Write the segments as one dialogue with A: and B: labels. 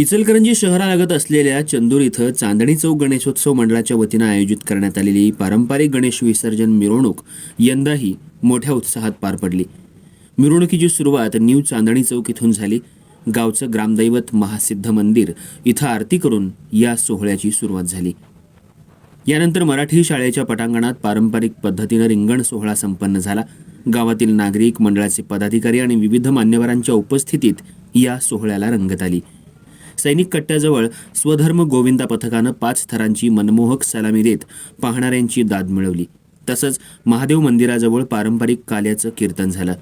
A: इचलकरंजी शहरालगत असलेल्या चंदूर इथं चांदणी चौक गणेशोत्सव मंडळाच्या वतीनं आयोजित करण्यात आलेली पारंपरिक गणेश विसर्जन मिरवणूक यंदाही मोठ्या उत्साहात पार पडली. मिरवणुकीची सुरुवात न्यू चांदणी चौक इथून झाली. गावचं ग्रामदैवत महासिद्ध मंदिर इथं आरती करून या सोहळ्याची सुरुवात झाली. यानंतर मराठी शाळेच्या पटांगणात पारंपरिक पद्धतीनं रिंगण सोहळा संपन्न झाला. गावातील नागरिक मंडळाचे पदाधिकारी आणि विविध मान्यवरांच्या उपस्थितीत या सोहळ्याला रंगत आली. सैनिक कट्ट्याजवळ स्वधर्म गोविंदा पथकानं पाच थरांची मनमोहक सलामी देत पाहणाऱ्यांची दाद मिळवली. तसंच महादेव मंदिराजवळ पारंपरिक काल्याचं कीर्तन झालं.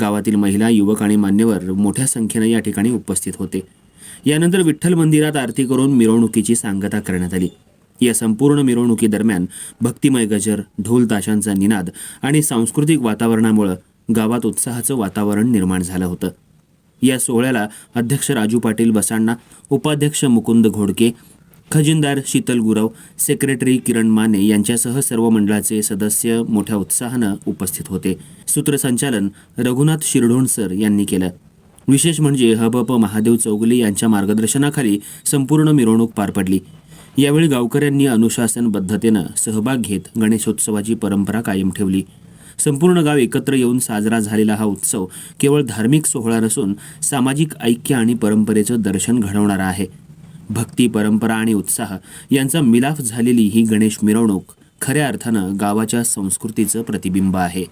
A: गावातील महिला युवक आणि मान्यवर मोठ्या संख्येनं या ठिकाणी उपस्थित होते. यानंतर विठ्ठल मंदिरात आरती करून मिरवणुकीची सांगता करण्यात आली. या संपूर्ण मिरवणुकीदरम्यान भक्तिमय गजर ढोल ताशांचा निनाद आणि सांस्कृतिक वातावरणामुळं गावात उत्साहाचं वातावरण निर्माण झालं होतं. या सोहळ्याला अध्यक्ष राजू पाटील बसांना उपाध्यक्ष मुकुंद घोडके खजिनदार शीतल गुरव सेक्रेटरी किरण माने यांच्यासह सर्व मंडळाचे सदस्य मोठ्या उत्साहानं उपस्थित होते. सूत्रसंचालन रघुनाथ शिरढोणसर यांनी केलं. विशेष म्हणजे हबप महादेव चौगले यांच्या मार्गदर्शनाखाली संपूर्ण मिरवणूक पार पडली. यावेळी गावकऱ्यांनी अनुशासनबद्धतेनं सहभाग घेत गणेशोत्सवाची परंपरा कायम ठेवली. संपूर्ण गाव एकत्र येऊन साजरा झालेला हा उत्सव केवळ धार्मिक सोहळा नसून सामाजिक ऐक्य आणि परंपरेचं दर्शन घडवणारा आहे. भक्ती परंपरा आणि उत्साह यांचा मिलाफ झालेली ही गणेश मिरवणूक खऱ्या अर्थानं गावाच्या संस्कृतीचं प्रतिबिंब आहे.